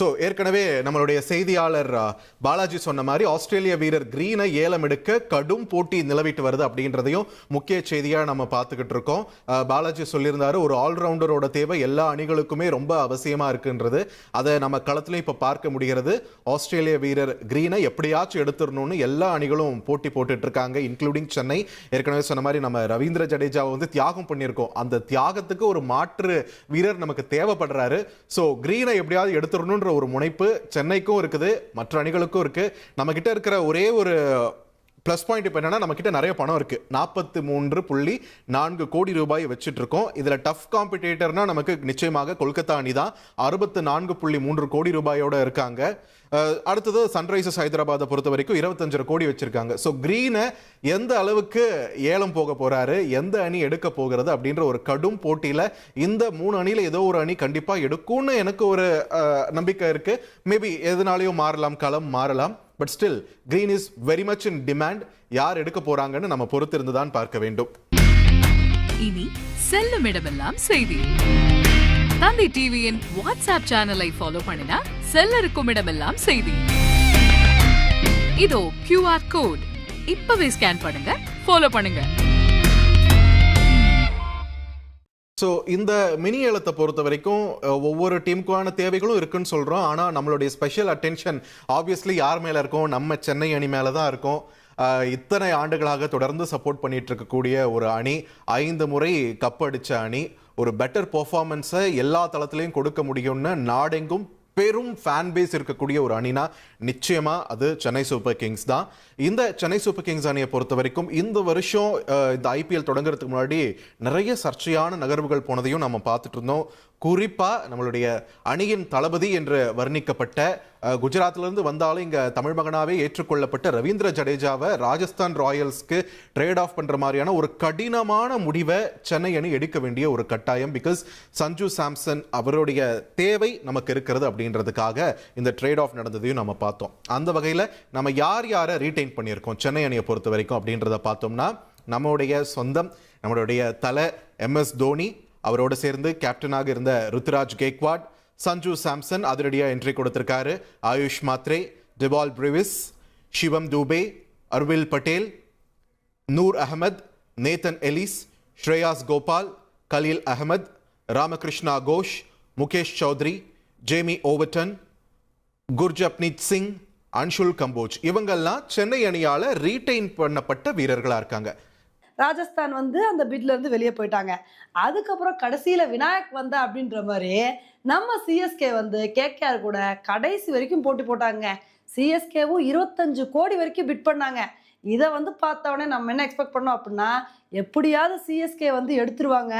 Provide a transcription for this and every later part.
So ஏற்கனவே நம்மளுடைய செய்தியாளர் பாலாஜி சொன்ன மாதிரி ஆஸ்திரேலிய வீரர் கிரீனை ஏலம் எடுக்க கடும் போட்டி நிலவிட்டு வருது அப்படின்றதையும் முக்கிய செய்தியாக நம்ம பார்த்துக்கிட்டு இருக்கோம். பாலாஜி சொல்லியிருந்தாரு ஒரு ஆல்ரவுண்டரோட தேவை எல்லா அணிகளுக்குமே ரொம்ப அவசியமாக இருக்குன்றது. அதை நம்ம களத்துலையும் இப்போ பார்க்க முடிகிறது. ஆஸ்திரேலிய வீரர் கிரீனை எப்படியாச்சும் எடுத்துடணும்னு எல்லா அணிகளும் போட்டி போட்டுட்டு இருக்காங்க இன்க்ளூடிங் சென்னை. ஏற்கனவே சொன்ன மாதிரி நம்ம ரவீந்திர ஜடேஜாவை வந்து தியாகம் பண்ணியிருக்கோம். அந்த தியாகத்துக்கு ஒரு மாற்று வீரர் நமக்கு தேவைப்படுறாரு. ஸோ கிரீனை எப்படியாவது எடுத்துடணும் ஒரு முனைப்பு சென்னைக்கும் இருக்குது மற்ற அணிகளுக்கும் இருக்கு. நம்ம கிட்ட இருக்கிற ஒரே ஒரு ப்ளஸ் பாயிண்ட் இப்போ என்னென்னா நம்மக்கிட்ட நிறைய பணம் இருக்குது நாற்பத்தி மூன்று புள்ளி நான்கு கோடி ரூபாய் வச்சுட்ருக்கோம். இதில் டஃப் காம்படிட்டர்னா நமக்கு நிச்சயமாக கொல்கத்தா அணி தான். அறுபத்து நான்கு புள்ளி மூன்று கோடி ரூபாயோடு இருக்காங்க. அடுத்தது சன்ரைசர்ஸ் ஹைதராபாத்தை பொறுத்த வரைக்கும் இருபத்தஞ்சரை கோடி வச்சுருக்காங்க. ஸோ க்ரீனை எந்த அளவுக்கு ஏலம் போக போகிறாரு எந்த அணி எடுக்க போகிறது அப்படின்ற ஒரு கடும் போட்டியில் இந்த மூணு அணியில் ஏதோ ஒரு அணி கண்டிப்பாக எடுக்கும்னு எனக்கு ஒரு நம்பிக்கை இருக்குது மேபி எதுனாலையும் மாறலாம் களம் மாறலாம். But still green is very much in demand யார் எடுக்க போறாங்கன்னு நம்ம பொறுத்திருந்து தான் பார்க்க வேண்டும். இனி செல்லும் இடமெல்லாம் செய்தி. தந்தை டிவியின் வாட்ஸ்அப் சேனலை ஃபாலோ பண்ணினா செல்ல இருக்கும் இடமெல்லாம் செய்தி. இதோ கியூஆர் கோட் இப்பவே ஸ்கேன் பண்ணுங்க ஃபாலோ பண்ணுங்க. ஸோ இந்த மினி ஏலத்தை பொறுத்த வரைக்கும் ஒவ்வொரு டீமுக்கான தேவைகளும் இருக்குன்னு சொல்கிறோம் ஆனால் நம்மளுடைய ஸ்பெஷல் அட்டென்ஷன் ஆப்வியஸ்லி யார் மேலே இருக்கும்? நம்ம சென்னை அணி மேலே தான் இருக்கும். இத்தனை ஆண்டுகளாக தொடர்ந்து சப்போர்ட் பண்ணிட்டு இருக்கக்கூடிய ஒரு அணி ஐந்து முறை கப் அடித்த அணி ஒரு பெட்டர் பர்ஃபார்மன்ஸை எல்லா தளத்துலையும் கொடுக்க முடியும்னு நாடெங்கும் பெரும் ஃபேன் பேஸ் இருக்கக்கூடிய ஒரு அணினா நிச்சயமாக அது சென்னை சூப்பர் கிங்ஸ் தான். இந்த சென்னை சூப்பர் கிங்ஸ் அணியை பொறுத்த வரைக்கும் இந்த வருஷம் இந்த ஐபிஎல் தொடங்குறதுக்கு முன்னாடி நிறைய சர்ச்சையான நகர்வுகள் போனதையும் நம்ம பார்த்துட்டு இருந்தோம். குறிப்பாக நம்மளுடைய அணியின் தளபதி என்று வர்ணிக்கப்பட்ட குஜராத்திலிருந்து வந்தாலும் இங்கே தமிழ் மகனாவே ஏற்றுக்கொள்ளப்பட்ட ரவீந்திர ஜடேஜாவை ராஜஸ்தான் ராயல்ஸ்க்கு ட்ரேட் ஆஃப் பண்ணுற மாதிரியான ஒரு கடினமான முடிவை சென்னை அணி எடுக்க வேண்டிய ஒரு கட்டாயம் பிகாஸ் சஞ்சு சாம்சன் அவருடைய தேவை நமக்கு இருக்கிறது அப்படின்றதுக்காக இந்த ட்ரேட் ஆஃப் நடந்ததையும் நம்ம பார்த்தோம். அந்த வகையில் நம்ம யார் யாரை ரீட்டைன் பண்ணியிருக்கோம்? சென்னை அணியை பொறுத்த வரைக்கும் அப்படின்றத பார்த்தோம்னா நம்மளுடைய சொந்தம் நம்மளுடைய தலை எம்எஸ் தோனி அவரோடு சேர்ந்து கேப்டனாக இருந்த ருத்ராஜ் கேக்வாட் சஞ்சு சாம்சன் அதிரடியாக என்ட்ரி கொடுத்திருக்காரு. Ayush Mhatre டிபால் Brevis Shivam Dube Urvil Patel Noor Ahmad Nathan Ellis Shreyas Gopal Khaleel Ahmed Ramakrishna Ghosh Mukesh Choudhary Jamie Overton Gurjapneet Singh Anshul Kamboj இவங்கெல்லாம் சென்னை அணியால் ரீடைன் பண்ணப்பட்ட வீரர்களாக இருக்காங்க. ராஜஸ்தான் வந்து அந்த பிட்ல இருந்து வெளியே போயிட்டாங்க. அதுக்கப்புறம் கடைசியில விநாயக் வந்தா அப்படின்ற மாதிரி நம்ம சிஎஸ்கே வந்து கேகேஆர் கூட கடைசி வரைக்கும் போட்டி போட்டாங்க. சிஎஸ்கேவும் இருபத்தஞ்சு கோடி வரைக்கும் பிட் பண்ணாங்க. இதை வந்து பார்த்தவொடனே நம்ம என்ன எக்ஸ்பெக்ட் பண்ணோம் அப்படின்னா எப்படியாவது சிஎஸ்கே வந்து எடுத்துருவாங்க.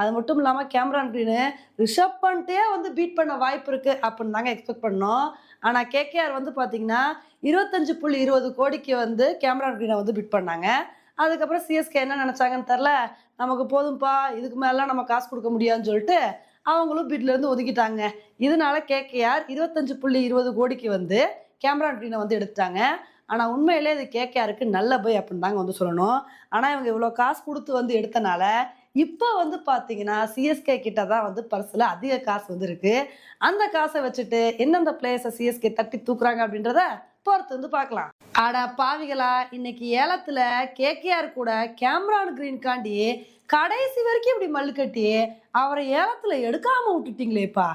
அது மட்டும் இல்லாமல் கேமரான் க்ரீனு ரிஷப் பண்ணிட்டே வந்து பீட் பண்ண வாய்ப்பு இருக்குது அப்படின்னு தாங்க எக்ஸ்பெக்ட் பண்ணோம். ஆனால் கேகேஆர் வந்து பார்த்தீங்கன்னா இருபத்தஞ்சு புள்ளி இருபது கோடிக்கு வந்து கேமரான் க்ரீனை வந்து பீட் பண்ணாங்க. அதுக்கப்புறம் சிஎஸ்கே என்ன நினச்சாங்கன்னு தெரில நமக்கு போதும்ப்பா இதுக்கு மேலாம் நம்ம காசு கொடுக்க முடியாதுன்னு சொல்லிட்டு அவங்களும் பீட்லேருந்து ஒதுக்கிட்டாங்க. இதனால கேகேஆர் இருபத்தஞ்சு புள்ளி இருபது கோடிக்கு வந்து கேமரான் க்ரீனை வந்து எடுத்துட்டாங்க. ஆனால் உண்மையிலே இது கேகேஆருக்கு நல்ல பை அப்படின்னு தாங்க வந்து சொல்லணும். ஆனால் இவங்க இவ்வளோ காசு கொடுத்து வந்து எடுத்தனால இப்போ வந்து பார்த்தீங்கன்னா சிஎஸ்கே கிட்ட தான் வந்து பர்ஸில் அதிக காசு வந்து இருக்கு. அந்த காசை வச்சுட்டு எந்தெந்த பிளேயர்ஸை சிஎஸ்கே தட்டி தூக்குறாங்க அப்படின்றத பொறுத்து வந்து பார்க்கலாம் ஆட பாவிகளா இன்னைக்கு ஏலத்தில் கேகேஆர் கூட கேம்ரான் கிரீன் காண்டி கடைசி வரைக்கும் இப்படி மல்லு கட்டி அவரை ஏலத்தில் எடுக்காமல் விட்டுட்டீங்களேப்பா.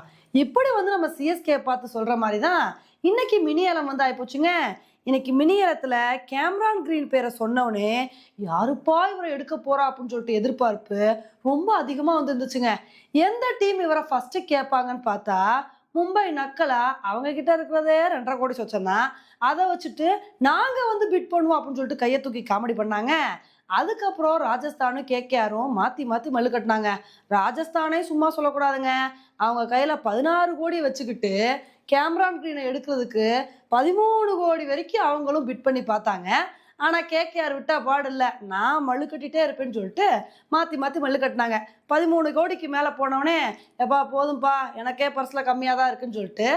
இப்படி வந்து நம்ம சிஎஸ்கே பார்த்து சொல்கிற மாதிரி தான் இன்னைக்கு மினி ஏலம் வந்து ஆயிப்போச்சுங்க. இன்னைக்கு மினி கேம்ரான் கிரீன் பேரை சொன்னவனே யாருப்பா இவரை எடுக்க போறா? அப்படின்னு சொல்லிட்டு எதிர்பார்ப்பு ரொம்ப அதிகமாக வந்துருந்துச்சுங்க. எந்த டீம் இவரை ஃபர்ஸ்ட் கேட்பாங்கன்னு பார்த்தா மும்பை நக்கலா? அவங்க கிட்ட இருக்கிறதே ரெண்டரை கோடி சொச்சம்தான் அதை வச்சுட்டு நாங்க வந்து பிட் பண்ணுவோம் அப்படின்னு சொல்லிட்டு கையை தூக்கி காமெடி பண்ணாங்க. அதுக்கப்புறம் ராஜஸ்தானும் கேகேஆரும் மாத்தி மாத்தி மல்லு கட்டினாங்க. ராஜஸ்தானே சும்மா சொல்லக்கூடாதுங்க. அவங்க கையில பதினாறு கோடி வச்சுக்கிட்டு கேமரான் கிரீனை எடுக்கிறதுக்கு பதிமூணு கோடி வரைக்கும் அவங்களும் பிட் பண்ணி பார்த்தாங்க. ஆனால் கேகேஆர் விட்டால் பாடில்ல. நான் மல்லு கட்டிகிட்டே இருப்பேன்னு சொல்லிட்டு மாற்றி மாற்றி மல்லு கட்டினாங்க. பதிமூணு கோடிக்கு மேலே போனவொடனே எப்பா போதும்பா எனக்கே பர்ஸ்ல கம்மியாக தான் இருக்குன்னு சொல்லிட்டு